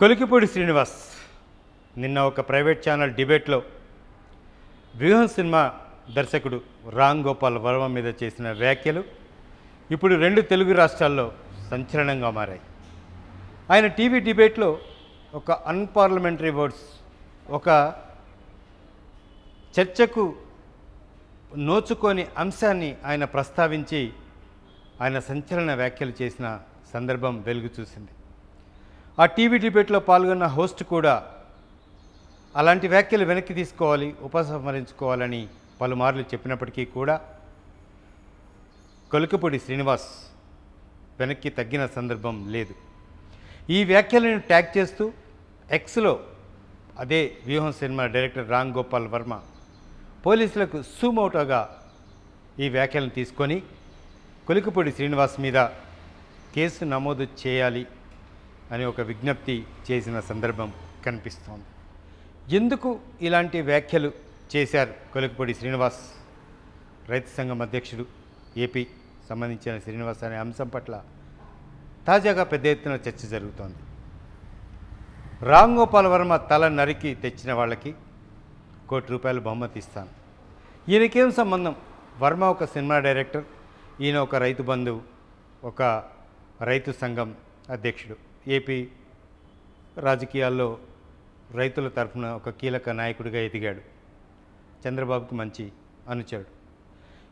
కొలికిపూడి శ్రీనివాస్ నిన్న ఒక private channel డిబేట్లో వ్యూహం సినిమా దర్శకుడు రామ్ గోపాల్ వర్మ మీద చేసిన వ్యాఖ్యలు ఇప్పుడు రెండు తెలుగు రాష్ట్రాల్లో సంచలనంగా మారాయి. ఆయన టీవీ డిబేట్లో ఒక అన్పార్లమెంటరీ వర్డ్స్ ఒక చర్చకు నోచుకొని అంశాన్ని ఆయన ప్రస్తావించి ఆయన సంచలన వ్యాఖ్యలు చేసిన సందర్భం వెలుగు చూసింది. ఆ టీవీ డిబేట్లో పాల్గొన్న హోస్ట్ కూడా అలాంటి వ్యాఖ్యలు వెనక్కి తీసుకోవాలి ఉపసంహరించుకోవాలని పలుమార్లు చెప్పినప్పటికీ కూడా కొలుకపూడి శ్రీనివాస్ వెనక్కి తగ్గిన సందర్భం లేదు. ఈ వ్యాఖ్యలను ట్యాగ్ చేస్తూ ఎక్స్లో అదే వ్యూహం సినిమా డైరెక్టర్ రామ్ గోపాల్ వర్మ పోలీసులకు సుమోటోగా ఈ వ్యాఖ్యలను తీసుకొని కొలికపూడి శ్రీనివాస్ మీద కేసు నమోదు చేయాలి అని ఒక విజ్ఞప్తి చేసిన సందర్భం కనిపిస్తోంది. ఎందుకు ఇలాంటి వ్యాఖ్యలు చేశారు కొలకపూడి శ్రీనివాస్? రైతు సంఘం అధ్యక్షుడు ఏపీ సంబంధించిన శ్రీనివాస్ అనే అంశం పట్ల తాజాగా పెద్ద ఎత్తున చర్చ జరుగుతోంది. రామ్ గోపాల్ వర్మ తల నరికి తెచ్చిన వాళ్ళకి కోటి రూపాయలు బహుమతి ఇస్తాను. ఈయనకేం సంబంధం? వర్మ ఒక సినిమా డైరెక్టర్ ఈయన ఒక రైతు బంధువు ఒక రైతు సంఘం అధ్యక్షుడు. ఏపీ రాజకీయాల్లో రైతుల తరఫున ఒక కీలక నాయకుడిగా ఎదిగాడు. చంద్రబాబుకి మంచి అనుచాడు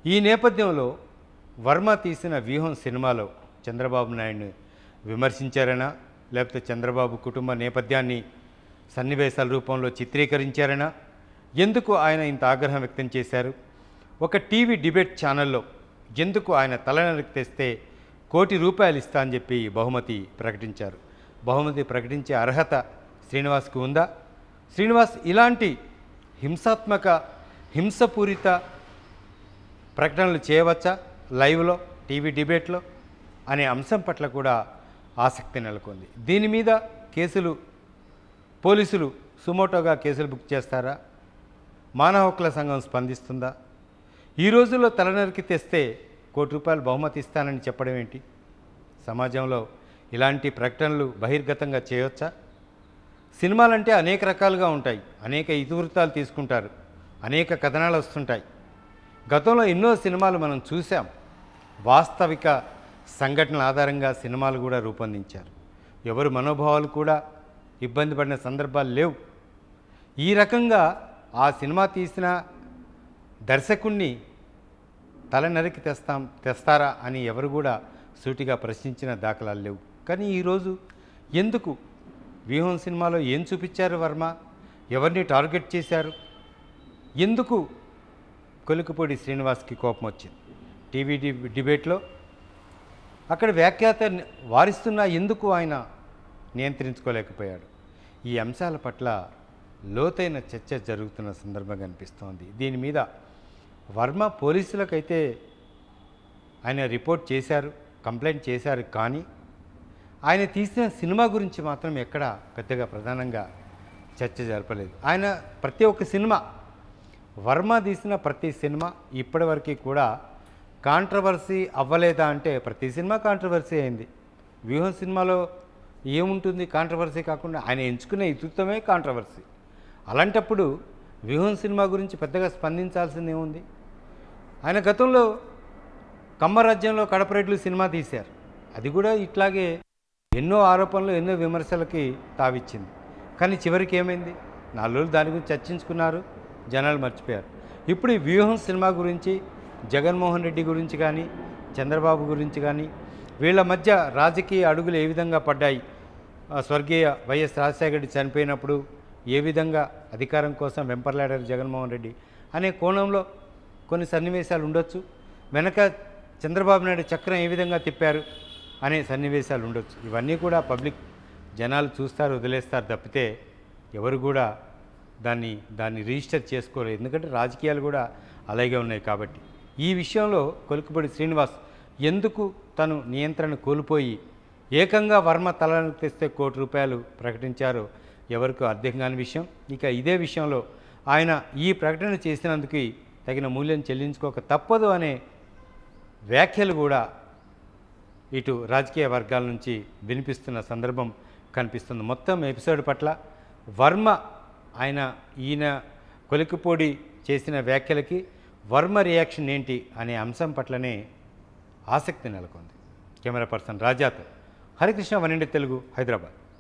ఈ నేపథ్యంలో వర్మ తీసిన వ్యూహం సినిమాలో చంద్రబాబు నాయుడిని విమర్శించారనా? లేకపోతే చంద్రబాబు కుటుంబ నేపథ్యాన్ని సన్నివేశాల రూపంలో చిత్రీకరించారనా? ఎందుకు ఆయన ఇంత ఆగ్రహం వ్యక్తం చేశారు? ఒక టీవీ డిబేట్ ఛానల్లో ఎందుకు ఆయన తలనరికి తెస్తే కోటి రూపాయలు ఇస్తా అని చెప్పి బహుమతి ప్రకటించారు. బహుమతి ప్రకటించే అర్హత శ్రీనివాస్కి ఉందా? శ్రీనివాస్ ఇలాంటి హింసాత్మక హింసపూరిత ప్రకటనలు చేయవచ్చా? లైవ్లో టీవీ డిబేట్లో అనే అంశం పట్ల కూడా ఆసక్తి నెలకొంది. దీని మీద కేసులు పోలీసులు సుమోటోగా కేసులు బుక్ చేస్తారా? మానవ హక్కుల సంఘం స్పందిస్తుందా? ఈ రోజుల్లో తలనరికి తెస్తే కోటి రూపాయలు బహుమతి ఇస్తానని చెప్పడం ఏంటి? సమాజంలో ఇలాంటి ప్రకటనలు బహిర్గతంగా చేయవచ్చా సినిమాలంటే అనేక రకాలుగా ఉంటాయి. అనేక ఇతివృత్తాలు తీసుకుంటారు. అనేక కథనాలు వస్తుంటాయి. గతంలో ఎన్నో సినిమాలు మనం చూసాం వాస్తవిక సంఘటనల ఆధారంగా సినిమాలు కూడా రూపొందించారు. ఎవరు మనోభావాలు కూడా ఇబ్బంది పడిన సందర్భాలు లేవు. ఈ రకంగా ఆ సినిమా తీసిన దర్శకుణ్ణి తల నరికి తెస్తాం తెస్తారా అని ఎవరు కూడా సూటిగా ప్రశ్నించిన దాఖలాలు లేవు. కానీ ఈరోజు ఎందుకు? వ్యూహం సినిమాలో ఏం చూపించారు వర్మ? ఎవరిని టార్గెట్ చేశారు? ఎందుకు కొలికపూడి శ్రీనివాస్కి కోపం వచ్చింది? టీవీ డి- డిబేట్లో అక్కడ వ్యాఖ్యాత వారిస్తున్నా ఎందుకు ఆయన నియంత్రించుకోలేకపోయాడు? ఈ అంశాల పట్ల లోతైన చర్చ జరుగుతున్న సందర్భంగా అనిపిస్తోంది. దీని మీద వర్మ పోలీసులకైతే ఆయన రిపోర్ట్ చేశారు కంప్లైంట్ చేశారు. కానీ ఆయన తీసిన సినిమా గురించి మాత్రం ఎక్కడ పెద్దగా ప్రధానంగా చర్చ జరపలేదు. ఆయన ప్రతి ఒక్క సినిమా వర్మ తీసిన ప్రతి సినిమా ఇప్పటివరకు కూడా కాంట్రవర్సీ అవ్వలేదా అంటే ప్రతి సినిమా కాంట్రవర్సీ అయింది. వ్యూహం సినిమాలో ఏముంటుంది కాంట్రవర్సీ కాకుండా ఆయన ఎంచుకునే ఇతృత్వమే కాంట్రవర్సీ. అలాంటప్పుడు వ్యూహం సినిమా గురించి పెద్దగా స్పందించాల్సింది ఏముంది ఆయన గతంలో కమ్మరాజ్యంలో కడపరెడ్లు సినిమా తీశారు. అది కూడా ఇట్లాగే ఎన్నో ఆరోపణలు ఎన్నో విమర్శలకి తావిచ్చింది. కానీ చివరికి ఏమైంది? నాలుగు రోజులు దాని గురించి చర్చించుకున్నారు జనాలు మర్చిపోయారు. ఇప్పుడు ఈ వ్యూహం సినిమా గురించి జగన్మోహన్ రెడ్డి గురించి కానీ చంద్రబాబు గురించి కానీ వీళ్ళ మధ్య రాజకీయ అడుగులు ఏ విధంగా పడ్డాయి? స్వర్గీయ వైఎస్ రాజశేఖర రెడ్డి చనిపోయినప్పుడు ఏ విధంగా అధికారం కోసం వెంపర్లాడారు జగన్మోహన్ రెడ్డి అనే కోణంలో కొన్ని సన్నివేశాలు ఉండొచ్చు. వెనక చంద్రబాబు నాయుడు చక్రం ఏ విధంగా తిప్పారు అనే సన్నివేశాలు ఉండొచ్చు. ఇవన్నీ కూడా పబ్లిక్ జనాలు చూస్తారు వదిలేస్తారు తప్పితే ఎవరు కూడా దాన్ని దాన్ని రిజిస్టర్ చేసుకోలేదు ఎందుకంటే రాజకీయాలు కూడా అలాగే ఉన్నాయి కాబట్టి. ఈ విషయంలో కొలుకుబడి శ్రీనివాస్ ఎందుకు తను నియంత్రణ కోల్పోయి ఏకంగా వర్మ తలను తెస్తే కోటి రూపాయలు ప్రకటించారో ఎవరికి అర్థం కాని విషయం. ఇక ఇదే విషయంలో ఆయన ఈ ప్రకటన చేసినందుకు తగిన మూల్యం చెల్లించుకోక తప్పదు అనే వ్యాఖ్యలు కూడా ఇటు రాజకీయ వర్గాల నుంచి వినిపిస్తున్న సందర్భం కనిపిస్తుంది. మొత్తం ఎపిసోడ్ పట్ల వర్మ ఆయన ఈయన కొలికిపోడి చేసిన వ్యాఖ్యలకి వర్మ రియాక్షన్ ఏంటి అనే అంశం పట్లనే ఆసక్తి నెలకొంది. కెమెరా పర్సన్ రాజాతో. హరికృష్ణ వనిండి తెలుగు హైదరాబాద్.